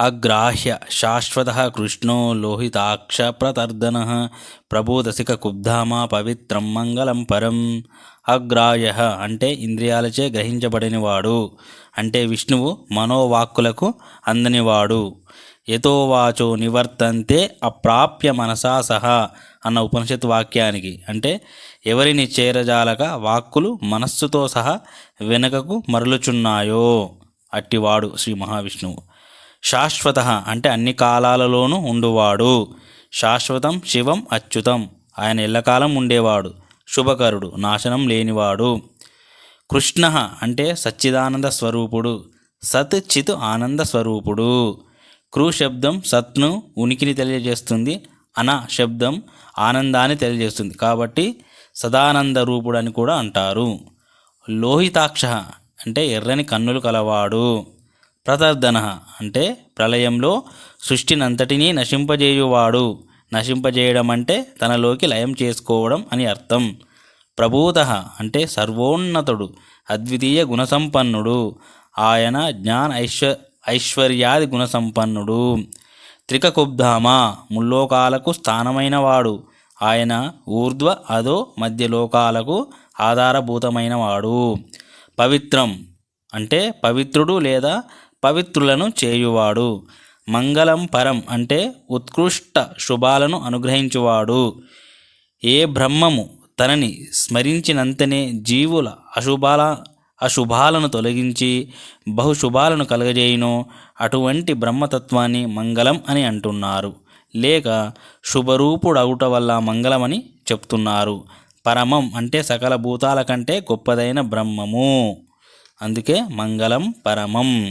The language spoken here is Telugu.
అగ్రాహ్య శాశ్వత కృష్ణో లోహితాక్ష ప్రతర్దన ప్రబోధసిక కుబ్ధామా పవిత్రం మంగళం పరం అగ్రాహ్య అంటే ఇంద్రియాలచే గ్రహించబడినవాడు అంటే విష్ణువు మనోవాక్కులకు అందనివాడు ఎతోవాచో నివర్తంతే అప్రాప్య మనసా సహా అన్న ఉపనిషత్ వాక్యానికి అంటే ఎవరిని చేరజాలక వాక్కులు మనస్సుతో సహా వెనుకకు మరలుచున్నాయో అట్టివాడు శ్రీ మహావిష్ణువు। శాశ్వత అంటే అన్ని కాలాలలోనూ ఉండువాడు. శాశ్వతం శివం అచ్యుతం. ఆయన ఎల్లకాలం ఉండేవాడు. శుభకరుడు నాశనం లేనివాడు. కృష్ణ అంటే సచ్చిదానంద స్వరూపుడు. సత్ చిత్ ఆనంద స్వరూపుడు. కృ శబ్దం సత్ను ఉనికిని తెలియజేస్తుంది. అన శబ్దం ఆనందాన్ని తెలియజేస్తుంది. కాబట్టి సదానంద రూపుడు అని కూడా అంటారు. లోహితాక్ష అంటే ఎర్రని కన్నులు కలవాడు. ప్రతర్ధన అంటే ప్రళయంలో సృష్టినంతటినీ నశింపజేయువాడు. నశింపజేయడం అంటే తనలోకి లయం చేసుకోవడం అని అర్థం. ప్రభూత అంటే సర్వోన్నతుడు అద్వితీయ గుణసంపన్నుడు. ఆయన జ్ఞాన ఐశ్వ ఐశ్వర్యాది గుణసంపన్నుడు. త్రికకుబ్ధామ ముల్లోకాలకు స్థానమైనవాడు. ఆయన ఊర్ధ్వ అదో మధ్యలోకాలకు ఆధారభూతమైనవాడు. పవిత్రం అంటే పవిత్రుడు లేదా పవిత్రులను చేయువాడు. మంగళం పరం అంటే ఉత్కృష్ట శుభాలను అనుగ్రహించువాడు. ఏ బ్రహ్మము తనని స్మరించినంతనే జీవుల అశుభాల అశుభాలను తొలగించి బహుశుభాలను కలగజేయును. అటువంటి బ్రహ్మతత్వాన్ని మంగళం అని అంటున్నారు. లేక శుభరూపుడవుట వల్ల మంగళమని చెప్తున్నారు. పరమం అంటే సకల భూతాల కంటే గొప్పదైన బ్రహ్మము. అందుకే మంగళం పరమం.